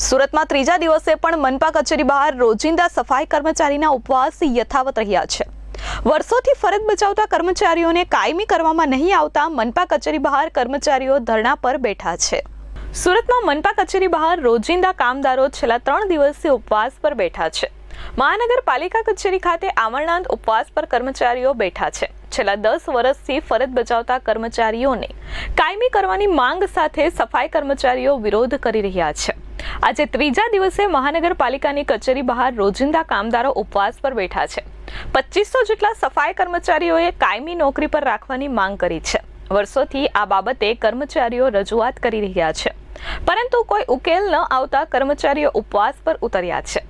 સુરતમાં ત્રીજા દિવસે પણ મનપા કચેરી બહાર રોજિંદા સફાઈ કર્મચારીના ઉપવાસ યથાવત રહ્યા છે. વર્ષોથી ફરજ બજાવતા કર્મચારીઓને કાયમી કરવામાં નહીં આવતા મનપા કચેરી બહાર કર્મચારીઓ ધરણા પર બેઠા છે. સુરતમાં મનપા કચેરી બહાર રોજિંદા કામદારો છેલ્લા ત્રણ દિવસથી ઉપવાસ પર બેઠા છે. મહાનગરપાલિકા કચેરી ખાતે આમરણાંત ઉપવાસ પર કર્મચારીઓ બેઠા છે. છેલ્લા દસ વર્ષથી ફરજ બજાવતા કર્મચારીઓને કાયમી કરવાની માંગ સાથે સફાઈ કર્મચારીઓ વિરોધ કરી રહ્યા છે. આજે ત્રીજા દિવસે મહાનગરપાલિકાની કચેરી બહાર રોજિંદા કામદારો ઉપવાસ પર બેઠા છે. પચીસો જેટલા સફાઈ કર્મચારીઓએ કાયમી નોકરી પર રાખવાની માંગ કરી છે. વર્ષોથી આ બાબતે કર્મચારીઓ રજૂઆત કરી રહ્યા છે. પરંતુ કોઈ ઉકેલ ન આવતા કર્મચારીઓ ઉપવાસ પર ઉતર્યા છે.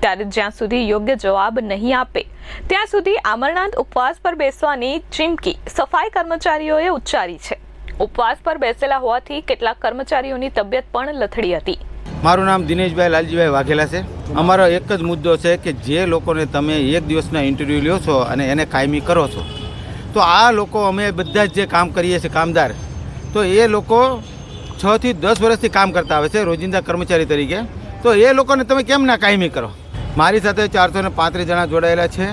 ત્યારે જ્યાં સુધી યોગ્ય જવાબ નહીં આપે, ત્યાં સુધી આમરણાંત ઉપવાસ પર બેસવાની ચીમકી સફાઈ કર્મચારીઓએ ઉચ્ચારી છે. ઉપવાસ પર બેસેલા હોવાથી કેટલાક કર્મચારીઓની તબિયત પણ લથડી હતી. મારું નામ દિનેશભાઈ લાલજીભાઈ વાઘેલા છે. અમારો એક જ મુદ્દો છે કે જે લોકોને તમે એક દિવસના ઇન્ટરવ્યૂ લ્યો છો અને એને કાયમી કરો છો. તો આ લોકો અમે બધા જ જે કામ કરીએ છીએ કામદાર, તો એ લોકો છથી દસ વર્ષથી કામ કરતા આવે છે રોજિંદા કર્મચારી તરીકે. તો એ લોકોને તમે કેમ ના કાયમી કરો? મારી સાથે ચારસો ને પાંત્રીસ જણા જોડાયેલા છે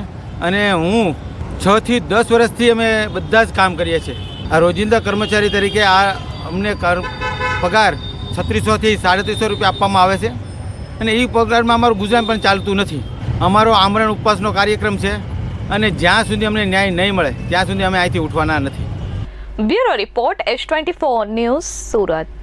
અને હું છથી દસ વર્ષથી અમે બધા જ કામ કરીએ છીએ. આ રોજિંદા કર્મચારી તરીકે આ અમને પગાર છત્રીસોથી સાડત્રીસો રૂપિયા આપવામાં આવે છે. અને એ પગારમાં અમારું ગુજરાન પણ ચાલતું નથી. અમારો આમરણ ઉપવાસનો કાર્યક્રમ છે અને જ્યાં સુધી અમને ન્યાય નહીં મળે, ત્યાં સુધી અમે અહીંથી ઉઠવાના નથી. Bureau report S twenty four news Surat.